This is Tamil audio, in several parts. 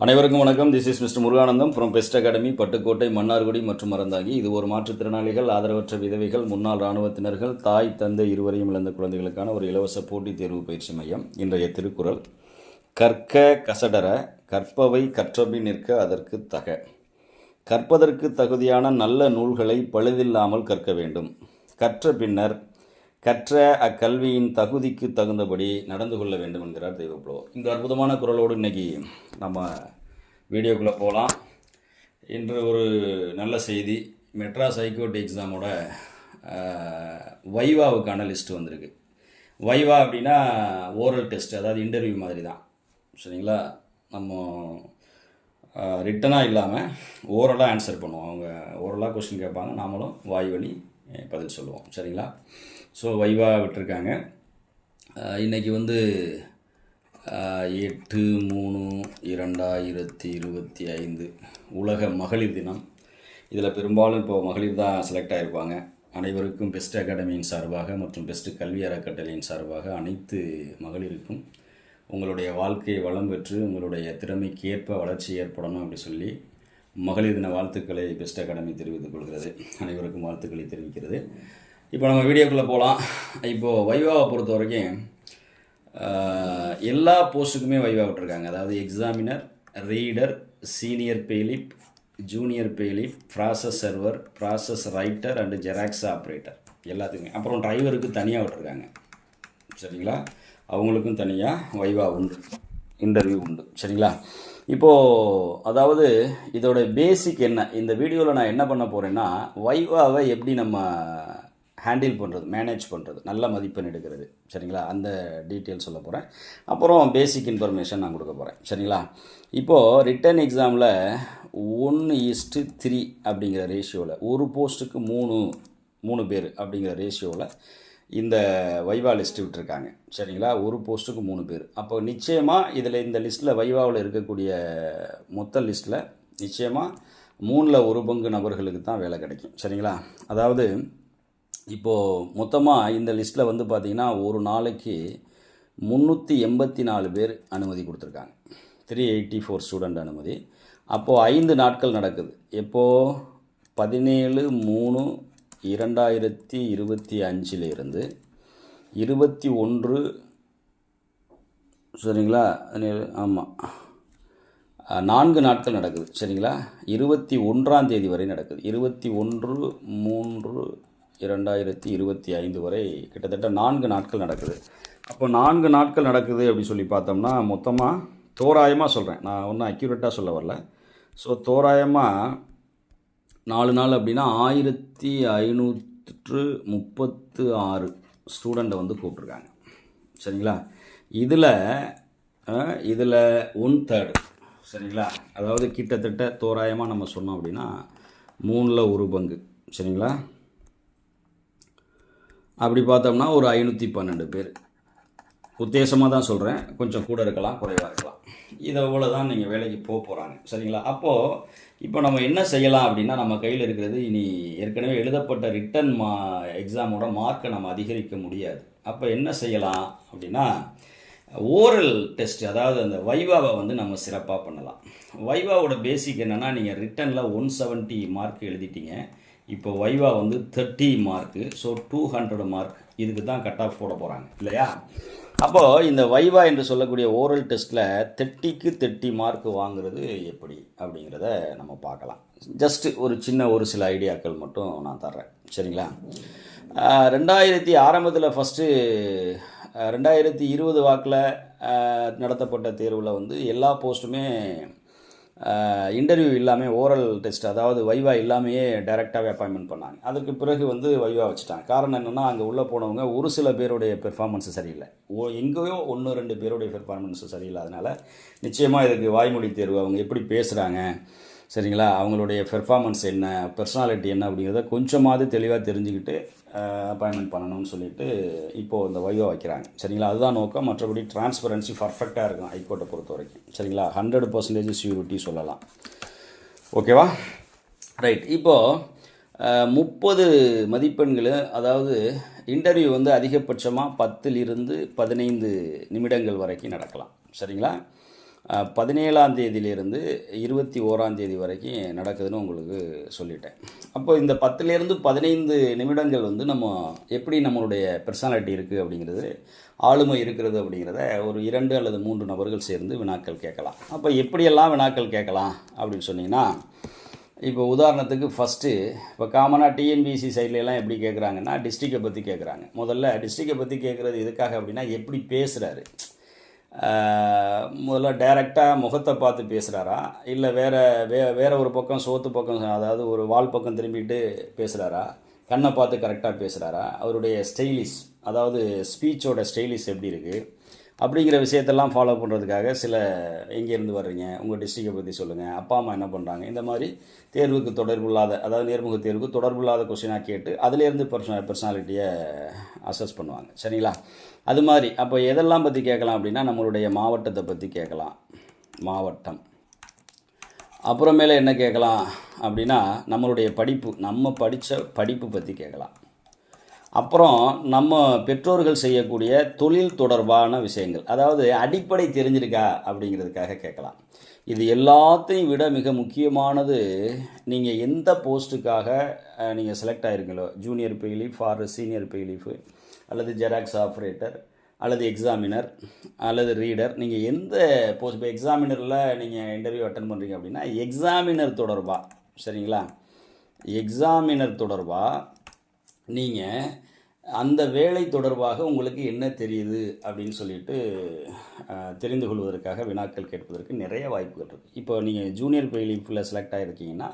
அனைவருக்கும் வணக்கம். This is mister Muruganandam from best academy Pattukkottai Mannargudi மற்றும் மறந்தாகி இது ஒரு மாற்றுத்திறனாளிகள் ஆதரவற்ற விதவைகள் முன்னாள் இராணுவத்தினர்கள் தாய் தந்தை இருவரையும் இழந்த குழந்தைகளுக்கான ஒரு இலவச போட்டித் தேர்வு பயிற்சி மையம். இன்றைய திருக்குறள் கற்க கசடர கற்பவை கற்றபி நிற்க அதற்கு தக. கற்பதற்கு தகுதியான நல்ல நூல்களை பழுதில்லாமல் கற்க வேண்டும். கற்ற பின்னர் கற்ற அக்கல்வியின் தகுதிக்கு தகுந்தபடி நடந்து கொள்ள வேண்டும் என்கிறார் தெய்வப்புலவர் இந்த அற்புதமான குரலோடு இன்னைக்கு நம்ம வீடியோக்குள்ளே போகலாம் இன்று ஒரு நல்ல செய்தி. மெட்ராஸ் ஹைகோர்ட் எக்ஸாமோட வைவாவுக்கான லிஸ்ட் வந்திருக்கு. வைவா அப்படின்னா ஓரல் டெஸ்ட் அதாவது இன்டர்வியூ மாதிரி தான் சரிங்களா? நம்ம ரிட்டனாக இல்லாமல் ஓரலாக ஆன்சர் பண்ணுவோம். அவங்க ஓரலாக கொஸ்டின் கேட்பாங்க. நாமளும் வாய் வழி பதில் சொல்லுவோம். சரிங்களா? ஸோ வைவா விட்டுருக்காங்க. இன்றைக்கி இன்னைக்கு வந்து எட்டு மூணு இரண்டாயிரத்தி இருபத்தி ஐந்து உலக மகளிர் தினம். இதில் பெரும்பாலும் இப்போ மகளிர் தான் செலக்ட் ஆகிருப்பாங்க அனைவருக்கும் பெஸ்ட் அகாடமியின் சார்பாக மற்றும் பெஸ்ட் கல்வி அறக்கட்டளையின் சார்பாக அனைத்து மகளிருக்கும் உங்களுடைய வாழ்க்கை வளம் பெற்று உங்களுடைய திறமைக்கு ஏற்ப வளர்ச்சி ஏற்படணும் அப்படி சொல்லி மகளிர் தின வாழ்த்துக்களை பெஸ்ட் அகாடமி தெரிவித்துக் கொள்கிறது. அனைவருக்கும் வாழ்த்துக்களை தெரிவிக்கிறது. இப்போ நம்ம வீடியோக்குள்ளே போகலாம் இப்போது வைவாவை பொறுத்த வரைக்கும் எல்லா போஸ்ட்டுக்குமே வைவா விட்டுருக்காங்க. அதாவது examiner reader senior bailiff junior bailiff process server process writer and xerox operator எல்லாத்துக்குமே. அப்புறம் டிரைவருக்கு தனியாக விட்டுருக்காங்க. சரிங்களா? அவங்களுக்கும் தனியாக வைவா உண்டு. இன்டர்வியூ உண்டு. சரிங்களா? இப்போது அதாவது இதோட பேசிக் என்ன? இந்த வீடியோவில் நான் என்ன பண்ண போகிறேன்னா வைவாவை எப்படி நம்ம ஹேண்டில் பண்ணுறது மேனேஜ் பண்ணுறது நல்ல மதிப்பெண் எடுக்கிறது. சரிங்களா? அந்த டீட்டெயில் சொல்ல போகிறேன் அப்புறம் பேசிக் இன்ஃபர்மேஷன் நான் கொடுக்க போகிறேன் சரிங்களா? இப்போது ரிட்டன் எக்ஸாமில் ஒன்று இஸ்ட்டு த்ரீ அப்படிங்கிற ரேஷியோவில் ஒரு போஸ்ட்டுக்கு மூணு மூணு பேர் அப்படிங்கிற ரேஷியோவில் இந்த வைவா லிஸ்ட் விட்டுருக்காங்க. சரிங்களா? ஒரு போஸ்ட்டுக்கு மூணு பேர். அப்போ நிச்சயமாக இதில் இந்த லிஸ்ட்டில் வைவாவில் இருக்கக்கூடிய மொத்த லிஸ்ட்டில் நிச்சயமாக மூணில் ஒரு பங்கு நபர்களுக்கு தான் வேலை கிடைக்கும். சரிங்களா? அதாவது இப்போது மொத்தமாக இந்த லிஸ்ட்டில் வந்து பார்த்திங்கன்னா ஒரு நாளைக்கு முந்நூற்றி எண்பத்தி நாலு பேர் அனுமதி கொடுத்துருக்காங்க. த்ரீ எயிட்டி ஃபோர் ஸ்டூடெண்ட் அனுமதி. அப்போது ஐந்து நாட்கள் நடக்குது. எப்போது பதினேழு மூணு இரண்டாயிரத்தி இருபத்தி அஞ்சிலிருந்து இருபத்தி ஒன்று சரிங்களா? ஆமாம் நான்கு நாட்கள் நடக்குது சரிங்களா? இருபத்தி ஒன்றாம் தேதி வரை நடக்குது. இருபத்தி ஒன்று மூன்று இரண்டாயிரத்தி இருபத்தி ஐந்து வரை கிட்டத்தட்ட நான்கு நாட்கள் நடக்குது. அப்போ நான்கு நாட்கள் நடக்குது அப்படின்னு சொல்லி பார்த்தோம்னா மொத்தமாக தோராயமாக சொல்கிறேன் நான் ஒன்றும் அக்யூரேட்டாக சொல்ல வரல. ஸோ தோராயமாக நாலு நாள் அப்படின்னா ஆயிரத்தி ஐநூற்று முப்பத்து ஆறு ஸ்டூடெண்ட்டை வந்து கூப்பிட்ருக்காங்க சரிங்களா? இதில் இதில் ஒன் தேர்டு சரிங்களா? அதாவது கிட்டத்தட்ட தோராயமாக நம்ம சொன்னோம் அப்படின்னா மூணில் ஒரு பங்கு. சரிங்களா? அப்படி பார்த்தோம்னா ஒரு ஐநூற்றி பன்னெண்டு பேர். உத்தேசமாக தான் சொல்கிறேன் கொஞ்சம் கூட இருக்கலாம் குறைவாக இருக்கலாம். இதை போல தான் நீங்கள் வேலைக்கு போக போகிறாங்க சரிங்களா? அப்போது இப்போ நம்ம என்ன செய்யலாம் அப்படின்னா நம்ம கையில் இருக்கிறது இனி ஏற்கனவே எழுதப்பட்ட ரிட்டன் மா எக்ஸாமோட மார்க்கை நம்ம அதிகரிக்க முடியாது. அப்போ என்ன செய்யலாம் அப்படின்னா ஓரல் டெஸ்ட் அதாவது அந்த வைவாவை வந்து நம்ம சிறப்பாக பண்ணலாம். வைவாவோட பேசிக் என்னென்னா நீங்கள் ரிட்டனில் ஒன் செவன்ட்டி மார்க் எழுதிட்டீங்க. இப்போ வைவா வந்து thirty mark so two hundred mark இதுக்கு தான் கட் ஆஃப் போட போகிறாங்க இல்லையா? அப்போது இந்த வைவா என்று சொல்லக்கூடிய ஓரல் டெஸ்ட்டில் தேர்ட்டிக்கு தேர்ட்டி மார்க் வாங்குறது எப்படி அப்படிங்கிறத நம்ம பார்க்கலாம். ஜஸ்ட்டு ஒரு சின்ன ஒரு சில ஐடியாக்கள் மட்டும் நான் தர்றேன் சரிங்களா? ரெண்டாயிரத்தி ஆரம்பத்தில் ஃபஸ்ட்டு ரெண்டாயிரத்தி இருபது வாக்கில் நடத்தப்பட்ட தேர்வில் வந்து எல்லா போஸ்ட்டுமே இன்டர்வியூ இல்லாமல் ஓரல் டெஸ்ட் அதாவது வைவா இல்லாமையே டைரெக்டாகவே அப்பாயின்மெண்ட் பண்ணாங்க. அதுக்கு பிறகு வந்து வைவா வச்சுட்டாங்க. காரணம் என்னென்னா அங்கே உள்ளே போனவங்க ஒரு சில பேருடைய பெர்ஃபார்மன்ஸு சரியில்லை. ஓ எங்கேயோ ஒன்று ரெண்டு பேருடைய பெர்ஃபார்மன்ஸு சரியில்லாதனால நிச்சயமாக இதுக்கு வாய்மொழி தேர்வு. அவங்க எப்படி பேசுகிறாங்க சரிங்களா? அவங்களுடைய பெர்ஃபார்மன்ஸ் என்ன பர்சனாலிட்டி என்ன அப்படிங்கிறத கொஞ்சமாவது தெளிவாக தெரிஞ்சுக்கிட்டு அப்பாயின்மெண்ட் பண்ணணும்னு சொல்லிட்டு இப்போது இந்த வைவா வைக்கிறாங்க. சரிங்களா? அதுதான் நோக்கம். மற்றபடி டிரான்ஸ்பரன்சி பர்ஃபெக்டாக இருக்கும் ஹைகோர்ட்டை பொறுத்த வரைக்கும். சரிங்களா? ஹண்ட்ரட் பர்சன்டேஜ் சியூரிட்டி சொல்லலாம். ஓகேவா ரைட் இப்போது முப்பது மதிப்பெண்கள் அதாவது இன்டர்வியூ வந்து அதிகபட்சமாக பத்திலிருந்து பதினைந்து நிமிடங்கள் வரைக்கும் நடக்கலாம். சரிங்களா? பதினேழாம் தேதியிலேருந்து இருபத்தி ஓராம் தேதி வரைக்கும் நடக்குதுன்னு உங்களுக்கு சொல்லிட்டேன். அப்போ இந்த பத்துலேருந்து பதினைந்து நிமிடங்கள் வந்து நம்ம எப்படி நம்மளுடைய பர்சனாலிட்டி இருக்குது அப்படிங்கிறது ஆளுமை இருக்கிறது அப்படிங்கிறத ஒரு இரண்டு அல்லது மூன்று நபர்கள் சேர்ந்து வினாக்கள் கேட்கலாம். அப்போ எப்படியெல்லாம் வினாக்கள் கேட்கலாம் அப்படின்னு சொன்னீங்கன்னா இப்போ உதாரணத்துக்கு ஃபஸ்ட்டு இப்போ காமனாக டிஎன்பிசி சைட்லலாம் எப்படி கேட்குறாங்கன்னா டிஸ்ட்ரிக்டை பற்றி கேட்குறாங்க. முதல்ல டிஸ்ட்ரிக்டை பற்றி கேட்குறது எதுக்காக அப்படின்னா எப்படி பேசுகிறாரு முதல்ல டைரெக்டாக முகத்தை பார்த்து பேசுகிறாரா இல்லை வேறு வே வேறு ஒரு பக்கம் சோத்து பக்கம் அதாவது ஒரு வால் பக்கம் திரும்பிட்டு பேசுகிறாரா கண்ணை பார்த்து கரெக்டாக பேசுகிறாரா அவருடைய ஸ்டைலிஷ் அதாவது ஸ்பீச்சோட ஸ்டைலிஷ் எப்படி இருக்குது அப்படிங்கிற விஷயத்தெல்லாம் ஃபாலோ பண்ணுறதுக்காக சில எங்கேருந்து வர்றீங்க? உங்கள் டிஸ்ட்ரிக்டை பற்றி சொல்லுங்கள் அப்பா அம்மா என்ன பண்ணுறாங்க இந்த மாதிரி தேர்வுக்கு தொடர்புள்ளாத அதாவது நேர்முக தேர்வுக்கு தொடர்புள்ளாத கொஸ்டினாக கேட்டு அதுலேருந்து பர்சன பர்சனாலிட்டியை அசஸ் பண்ணுவாங்க. சரிங்களா? அது மாதிரி அப்போ எதெல்லாம் பற்றி கேட்கலாம் அப்படின்னா நம்மளுடைய மாவட்டத்தை பற்றி கேட்கலாம். மாவட்டம். அப்புறமேல என்ன கேட்கலாம் அப்படின்னா நம்மளுடைய படிப்பு நம்ம படித்த படிப்பு பற்றி கேட்கலாம். அப்புறம் நம்ம பெற்றோர்கள் செய்யக்கூடிய தொழில் தொடர்பான விஷயங்கள். அதாவது அடிப்படை தெரிஞ்சிருக்கா அப்படிங்கிறதுக்காக கேட்கலாம். இது எல்லாத்தையும் விட மிக முக்கியமானது நீங்கள் எந்த போஸ்ட்டுக்காக நீங்கள் select ஆயிருக்கீங்களோ junior bailiff or senior bailiff அல்லது ஜெராக்ஸ் ஆப்ரேட்டர் அல்லது எக்ஸாமினர் அல்லது ரீடர் நீங்கள் எந்த போஸ்ட் இப்போ எக்ஸாமினரில் நீங்கள் இன்டர்வியூ அட்டன் பண்ணுறீங்க அப்படின்னா எக்ஸாமினர் தொடர்பாக சரிங்களா? எக்ஸாமினர் தொடர்பாக நீங்கள் அந்த வேலை தொடர்பாக உங்களுக்கு என்ன தெரியுது அப்படின்னு சொல்லிட்டு தெரிந்து கொள்வதற்காக வினாக்கள் கேட்பதற்கு நிறைய வாய்ப்புகள் இருக்குது இப்போ நீங்கள் ஜூனியர் ஃபெயிலிப்பில் செலக்ட் ஆகிருக்கீங்கன்னா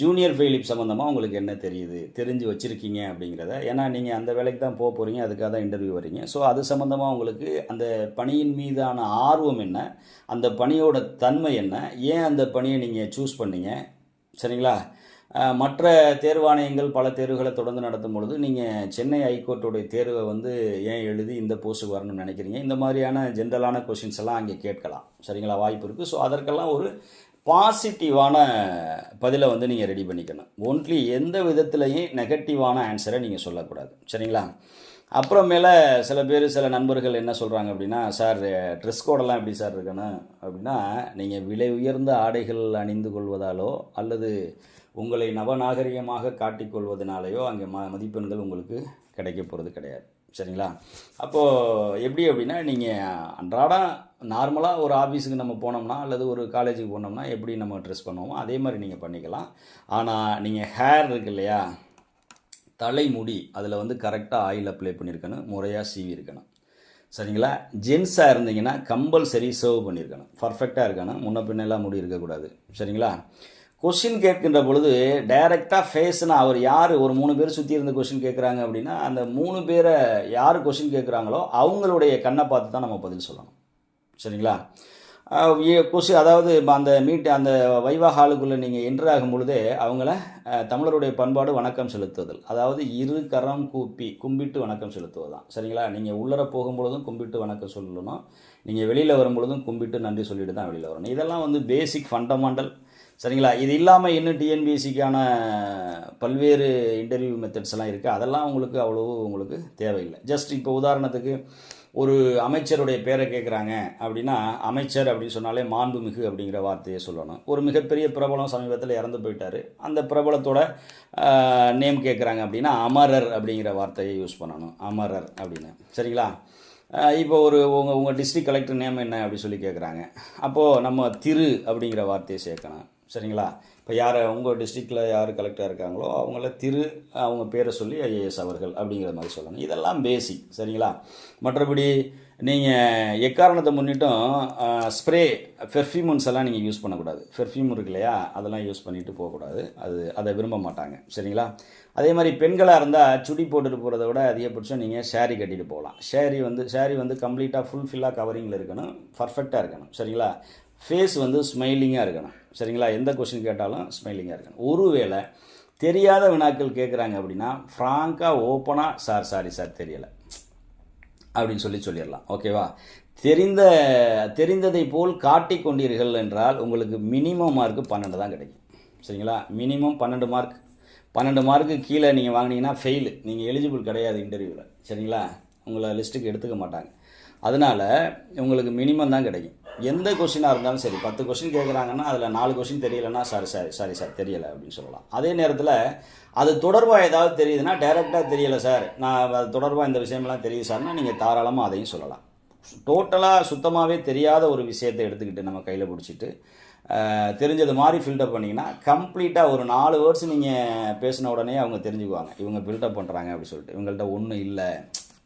ஜூனியர் ஃபெயிலிப் சம்மந்தமாக உங்களுக்கு என்ன தெரியுது? தெரிஞ்சு வச்சுருக்கீங்க அப்படிங்கிறத. ஏன்னா நீங்கள் அந்த வேலைக்கு தான் போக போகிறீங்க அதுக்காக தான் இன்டர்வியூ வரீங்க ஸோ அது சம்மந்தமாக உங்களுக்கு அந்த பணியின் மீதான ஆர்வம் என்ன? அந்த பணியோட தன்மை என்ன? ஏன் அந்த பணியை நீங்கள் சூஸ் பண்ணீங்க? சரிங்களா? மற்ற தேர்வாணையங்கள் பல தேர்வுகளை தொடர்ந்து நடத்தும் பொழுது நீங்கள் சென்னை ஹைகோர்ட்டுடைய தேர்வை வந்து ஏன் எழுதி இந்த போஸ்ட்டுக்கு வரணும்னு நினைக்கிறீங்க? இந்த மாதிரியான ஜென்ரலான கொஷின்ஸ் எல்லாம் அங்கே கேட்கலாம். சரிங்களா? வாய்ப்பு இருக்குது ஸோ அதற்கெல்லாம் ஒரு பாசிட்டிவான பதிலை வந்து நீங்கள் ரெடி பண்ணிக்கணும். ஒன்லி எந்த விதத்துலையும் நெகட்டிவான ஆன்சரை நீங்கள் சொல்லக்கூடாது. சரிங்களா? அப்புறமேல சில பேர் சில நண்பர்கள் என்ன சொல்கிறாங்க அப்படின்னா சார் ட்ரெஸ் கோடெல்லாம் எப்படி சார் இருக்கணும்? அப்படின்னா நீங்கள் விலை உயர்ந்த ஆடைகள் அணிந்து கொள்வதாலோ அல்லது உங்களை நவநாகரிகமாக காட்டிக்கொள்வதனாலேயோ அங்கே ம மதிப்பெண்கள் உங்களுக்கு கிடைக்க போகிறது கிடையாது. சரிங்களா? அப்போது எப்படி அப்படின்னா நீங்கள் அன்றாடம் நார்மலாக ஒரு ஆஃபீஸுக்கு நம்ம போனோம்னா அல்லது ஒரு காலேஜுக்கு போனோம்னா எப்படி நம்ம ட்ரெஸ் பண்ணுவோமோ அதே மாதிரி நீங்கள் பண்ணிக்கலாம். ஆனால் நீங்கள் ஹேர் இருக்கு இல்லையா? தலைமுடி அதில் வந்து கரெக்டாக ஆயில் அப்ளை பண்ணியிருக்கணும் முறையாக சீவி இருக்கணும். சரிங்களா? ஜென்ஸாக இருந்தீங்கன்னா கம்பல்சரி சர்வ் பண்ணியிருக்கணும் பர்ஃபெக்டாக இருக்கணும். முன்ன பின்னெல்லாம் முடி இருக்கக்கூடாது. சரிங்களா? கொஷின் கேட்கின்ற பொழுது டைரெக்டாக ஃபேஸ்னா அவர் யார்? ஒரு மூணு பேர் சுற்றி இருந்து கொஷின் கேட்குறாங்க அப்படின்னா அந்த மூணு பேரை யார் கொஷின் கேட்குறாங்களோ அவங்களுடைய கண்ணை பார்த்து தான் நம்ம பதில் சொல்லணும். சரிங்களா? கொஷி அதாவது அந்த மீட் அந்த வைவா ஹாலுக்குள்ளே நீங்கள் என்ட்ரு ஆகும் பொழுதே அவங்கள தமிழருடைய பண்பாடு வணக்கம் செலுத்துதல். அதாவது இரு கரம் கூப்பி கும்பிட்டு வணக்கம் செலுத்துவது தான் சரிங்களா? நீங்கள் உள்ளர போகும்பொழுதும் கும்பிட்டு வணக்கம் சொல்லணும். நீங்கள் வெளியில் வரும்பொழுதும் கும்பிட்டு நன்றி சொல்லிட்டு தான் வெளியில் வரணும். இதெல்லாம் வந்து பேசிக் ஃபண்டமெண்டல் சரிங்களா? இது இல்லாமல் இன்னும் டிஎன்பிஎஸ்சிக்கான பல்வேறு இன்டர்வியூ மெத்தட்ஸ் எல்லாம் இருக்குது அதெல்லாம் உங்களுக்கு அவ்வளவு உங்களுக்கு தேவையில்லை. ஜஸ்ட் இப்போ உதாரணத்துக்கு ஒரு அமைச்சருடைய பேரை கேட்குறாங்க அப்படின்னா அமைச்சர் அப்படின்னு சொன்னாலே மாண்புமிகு அப்படிங்கிற வார்த்தையை சொல்லணும். ஒரு மிகப்பெரிய பிரபலம் சமீபத்தில் இறந்து போயிட்டார். அந்த பிரபலத்தோட நேம் கேட்குறாங்க அப்படின்னா அமரர் அப்படிங்கிற வார்த்தையை யூஸ் பண்ணணும். அமரர் அப்படின்னு. சரிங்களா? இப்போ ஒரு உங்கள் உங்கள் டிஸ்ட்ரிக்ட் கலெக்டர் நேம் என்ன அப்படி சொல்லி கேட்குறாங்க அப்போது நம்ம திரு அப்படிங்கிற வார்த்தையை சேர்க்கணும் சரிங்களா? இப்போ யார் உங்கள் டிஸ்ட்ரிக்டில் யார் கலெக்டராக இருக்காங்களோ அவங்கள திரு அவங்க பேரை சொல்லி ஐஏஎஸ் அவர்கள் அப்படிங்கிற மாதிரி சொல்லணும். இதெல்லாம் பேசிக் சரிங்களா? மற்றபடி நீங்கள் எக்காரணத்தை முன்னிட்டும் ஸ்ப்ரே பெர்ஃப்யூம்ஸ் எல்லாம் நீங்கள் யூஸ் பண்ணக்கூடாது. பெர்ஃப்யூம் இருக்கு இல்லையா? அதெல்லாம் யூஸ் பண்ணிவிட்டு போகக்கூடாது. அது அதை விரும்ப மாட்டாங்க சரிங்களா? அதே மாதிரி பெண்களாக இருந்தால் சுடி போட்டுட்டு போகிறத விட அதிகபட்சம் நீங்கள் ஷேரி கட்டிட்டு போகலாம். ஷேரி வந்து ஷேரி வந்து கம்ப்ளீட்டாக ஃபுல்ஃபில்லாக கவரிங்கில் இருக்கணும். பர்ஃபெக்டாக இருக்கணும். சரிங்களா? ஃபேஸ் வந்து ஸ்மைலிங்காக இருக்கணும். சரிங்களா? எந்த கொஷின் கேட்டாலும் ஸ்மைலிங்காக இருக்கணும். ஒருவேளை தெரியாத வினாக்கள் கேட்குறாங்க அப்படின்னா ஃப்ராங்காக ஓப்பனாக சார் சாரி சார் தெரியலை. அப்படின்னு சொல்லி சொல்லிடலாம். ஓகேவா தெரிந்த தெரிந்ததை போல் காட்டிக்கொண்டீர்கள் என்றால் உங்களுக்கு மினிமம் மார்க்கு பன்னெண்டு தான் கிடைக்கும். சரிங்களா? மினிமம் பன்னெண்டு மார்க் பன்னெண்டு மார்க்கு கீழே நீங்கள் வாங்கினீங்கன்னா ஃபெயிலு நீங்கள் எலிஜிபிள் கிடையாது இன்டர்வியூவில் சரிங்களா? உங்களை லிஸ்ட்டுக்கு எடுத்துக்க மாட்டாங்க. அதனால் உங்களுக்கு மினிமம் தான் கிடைக்கும். எந்த கொஷினாக இருந்தாலும் சரி பத்து கொஷின் கேட்குறாங்கன்னா அதில் நாலு கொஷின் தெரியலைன்னா சாரி சாரி சாரி சார் தெரியலை அப்படின்னு சொல்லலாம். அதே நேரத்தில் அது தொடர்பாக ஏதாவது தெரியுதுன்னா டைரெக்டாக தெரியலை சார் நான் அது தொடர்பாக இந்த விஷயமெல்லாம் தெரியுது சார்னா நீங்கள் தாராளமாக அதையும் சொல்லலாம். டோட்டலாக சுத்தமாகவே தெரியாத ஒரு விஷயத்தை எடுத்துக்கிட்டு நம்ம கையில் பிடிச்சிட்டு தெரிஞ்சது மாதிரி ஃபில்டப் பண்ணிங்கன்னா கம்ப்ளீட்டாக ஒரு நாலு வேர்ட்ஸ் நீங்கள் பேசின உடனே அவங்க தெரிஞ்சுக்குவாங்க. இவங்க பில்டப் பண்ணுறாங்க அப்படி சொல்லிட்டு. இவங்கள்ட்ட ஒன்றும் இல்லை.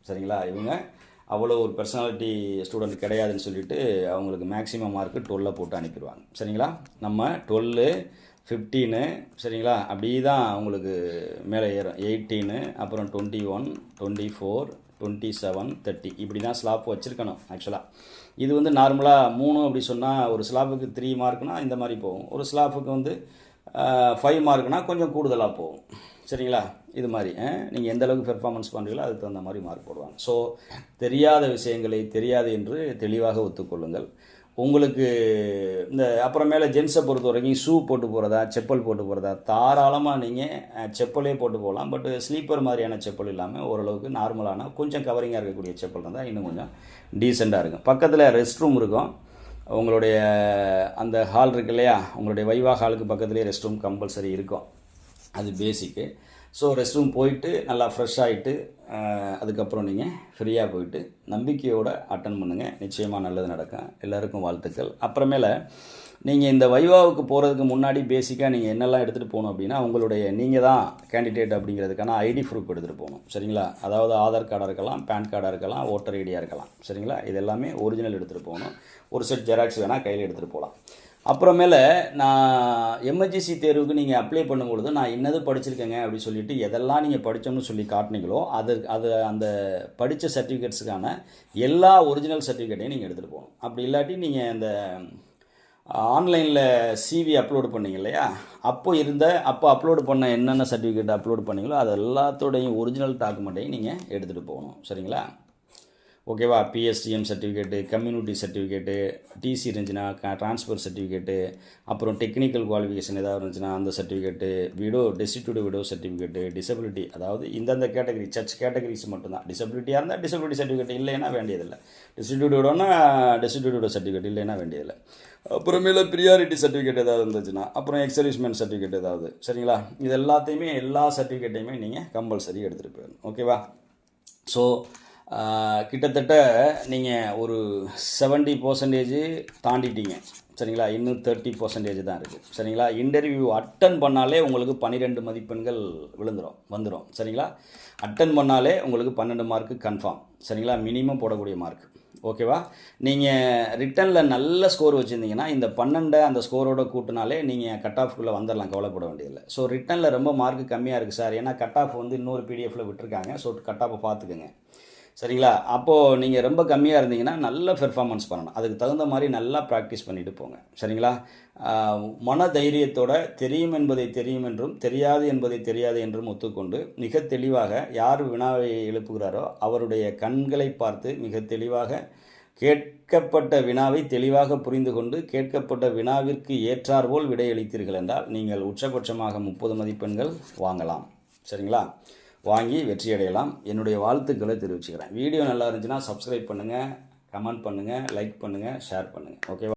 சரிங்களா? இவங்க அவ்வளோ ஒரு பர்சனாலிட்டி ஸ்டூடெண்ட் கிடையாதுன்னு சொல்லிட்டு அவங்களுக்கு மேக்ஸிமம் மார்க்கு டுவெல்ல போட்டு அனுப்பிடுவாங்க. சரிங்களா? நம்ம டுவெல்லு ஃபிஃப்டீனு சரிங்களா? அப்படி தான் அவங்களுக்கு மேலே ஏறும். எயிட்டீனு அப்புறம் twenty one twenty four twenty seven thirty இப்படி தான் ஸ்லாப் வச்சுருக்கணும் ஆக்சுவலாக இது வந்து நார்மலாக மூணு அப்படி சொன்னால் ஒரு ஸ்லாஃபுக்கு த்ரீ மார்க்னால் இந்த மாதிரி போகும். ஒரு ஸ்லாப்புக்கு வந்து ஃபைவ் மார்க்னால் கொஞ்சம் கூடுதலாக போகும். சரிங்களா? இது மாதிரி நீங்கள் எந்த அளவுக்கு பெர்ஃபார்மன்ஸ் பண்ணுறீங்களோ அதுக்கு தகுந்த மாதிரி மார்க் போடுவாங்க. ஸோ தெரியாத விஷயங்களை தெரியாது என்று தெளிவாக ஒத்துக்கொள்ளுங்கள். உங்களுக்கு இந்த அப்புறமேல ஜென்ஸை பொறுத்த வரைக்கும் ஷூ போட்டு போகிறதா செப்பல் போட்டு போகிறதா தாராளமாக நீங்கள் செப்பலே போட்டு போகலாம் பட் ஸ்லீப்பர் மாதிரியான செப்பல் இல்லாமல் ஓரளவுக்கு நார்மலான கொஞ்சம் கவரிங்காக இருக்கக்கூடிய செப்பல் இருந்தால் இன்னும் கொஞ்சம் டீசெண்டாக இருக்கும். பக்கத்தில் ரெஸ்ட் ரூம் இருக்கும். உங்களுடைய அந்த ஹால் இருக்கு இல்லையா? உங்களுடைய வைவா ஹாலுக்கு பக்கத்துலேயே ரெஸ்ட் ரூம் கம்பல்சரி இருக்கும். அது பேசிக்கு ஸோ ரெஸ்ட் ரூம் போயிட்டு நல்லா ஃப்ரெஷ் ஆகிட்டு அதுக்கப்புறம் நீங்கள் ஃப்ரீயாக போயிட்டு நம்பிக்கையோடு அட்டன் பண்ணுங்கள் நிச்சயமாக நல்லது நடக்கும். எல்லாருக்கும் வாழ்த்துக்கள். அப்புறமேல நீங்கள் இந்த வைவாவுக்கு போகிறதுக்கு முன்னாடி பேசிக்காக நீங்கள் என்னெல்லாம் எடுத்துகிட்டு போகணும் அப்படின்னா உங்களுடைய நீங்கள் தான் கேண்டிடேட் அப்படிங்கிறதுக்கான ஐடி ப்ரூஃப் எடுத்துகிட்டு போகணும். சரிங்களா? அதாவது ஆதார் கார்டாக இருக்கலாம் பேன் கார்டாக இருக்கலாம் ஓட்டர் ஐடியாக இருக்கலாம். சரிங்களா? இது எல்லாமே ஒரிஜினல் எடுத்துகிட்டு போகணும். ஒரு செட் ஜெராக்ஸ் வேணால் கையில் எடுத்துகிட்டு போகலாம். அப்புறமேல நான் எம்எஸ்ஜிசி தேர்வுக்கு நீங்கள் அப்ளை பண்ணும்பொழுது நான் என்னது படிச்சிருக்கேங்க அப்படின்னு சொல்லிட்டு எதெல்லாம் நீங்கள் படித்தோம்னு சொல்லி காட்டினீங்களோ அது அது அந்த படித்த சர்டிஃபிகேட்ஸுக்கான எல்லா ஒரிஜினல் சர்டிஃபிகேட்டையும் நீங்கள் எடுத்துகிட்டு போகணும். அப்படி இல்லாட்டி நீங்கள் அந்த ஆன்லைனில் சிவி அப்லோடு பண்ணீங்க இல்லையா? அப்போ இருந்த அப்போ அப்லோடு பண்ண என்னென்ன சர்டிஃபிகேட் அப்லோடு பண்ணீங்களோ அது எல்லாத்தோடையும் ஒரிஜினல் டாக்குமெண்ட்டையும் நீங்கள் எடுத்துகிட்டு போகணும். சரிங்களா? ஓகேவா? PSTM certificate community certificate TC இருந்துச்சுன்னா ட்ரான்ஸ்ஃபர் சர்டிஃபிகேட்டு அப்புறம் டெக்னிக்கல் குவாலிஃபிகேஷன் ஏதாவது இருந்துச்சுன்னா அந்த certificate widow destitute widow certificate disability அதாவது இந்தந்த கேட்டகரி சர்ச் கேட்டகரிஸ் மட்டும்தான். டிசபிலிட்டியாக இருந்தால் டிசபிலிட்டி சர்டிஃபிகேட் இல்லைன்னா வேண்டியதில்லை. டிஸ்டிடியூட் விடோன்னா டெஸ்டிடியூட் விடோ சர்டிஃபிகேட் இல்லைன்னா வேண்டியதில்லை. அப்புறமேல ப்ரியாரிட்டி சர்டிஃபிகேட் ஏதாவது இருந்துச்சுன்னா அப்புறம் எக்ஸர்விஸ்மெண்ட் சர்டிஃபிகேட் ஏதாவது சரிங்களா? இது எல்லாத்தையுமே எல்லா சர்டிஃபிகேட்டையுமே நீங்கள் கம்பல்சரி எடுத்துகிட்டு போயிடணும். ஓகேவா? ஸோ கிட்டத்தட்ட நீங்கள் ஒரு செவன்ட்டி பர்சன்டேஜ் தாண்டிட்டீங்க. சரிங்களா? இன்னும் தேர்ட்டி பர்சன்டேஜ் தான் இருக்குது சரிங்களா? இன்டர்வியூ அட்டன் பண்ணாலே உங்களுக்கு பன்னிரெண்டு மதிப்பெண்கள் விழுந்துடும் வந்துடும் சரிங்களா? அட்டன் பண்ணாலே உங்களுக்கு பன்னெண்டு மார்க்கு கன்ஃபார்ம் சரிங்களா? மினிமம் போடக்கூடிய மார்க் ஓகேவா நீங்கள் ரிட்டனில் நல்ல ஸ்கோர் வச்சுருந்தீங்கன்னா இந்த பன்னெண்டை அந்த ஸ்கோரோட கூட்டினாலே நீங்கள் கட் ஆஃப்குள்ளே வந்துடலாம் கவலைப்பட வேண்டியதில்லை. ஸோ ரிட்டனில் ரொம்ப மார்க் கம்மியாக இருக்குது சார். ஏன்னா கட் ஆஃப் வந்து இன்னொரு பிடிஎஃப்பில் விட்டுருக்காங்க. ஸோ கட் ஆஃபை பார்த்துக்குங்க. சரிங்களா? அப்போது நீங்கள் ரொம்ப கம்மியாக இருந்தீங்கன்னா நல்ல பெர்ஃபார்மன்ஸ் பண்ணணும். அதுக்கு தகுந்த மாதிரி நல்லா ப்ராக்டிஸ் பண்ணிட்டு போங்க. சரிங்களா? மன தைரியத்தோட தெரியும் என்பதை தெரியும் என்றும் தெரியாது என்பதை தெரியாது என்றும் ஒத்துக்கொண்டு மிக தெளிவாக யார் வினாவை எழுப்புகிறாரோ அவருடைய கண்களை பார்த்து மிக தெளிவாக கேட்கப்பட்ட வினாவை தெளிவாக புரிந்து கொண்டு கேட்கப்பட்ட வினாவிற்கு ஏற்றாற்போல் விடையளித்தீர்கள் என்றால் நீங்கள் உச்சபட்சமாக முப்பது மதிப்பெண்கள் வாங்கலாம். சரிங்களா? வாங்கி வெற்றி அடையலாம் என்னுடைய வாழ்த்துக்களை தெரிவிச்சுக்கிறேன். வீடியோ நல்லா இருந்துச்சுன்னா சப்ஸ்கிரைப் பண்ணுங்கள் கமெண்ட் பண்ணுங்கள் லைக் பண்ணுங்கள் ஷேர் பண்ணுங்கள் ஓகேவா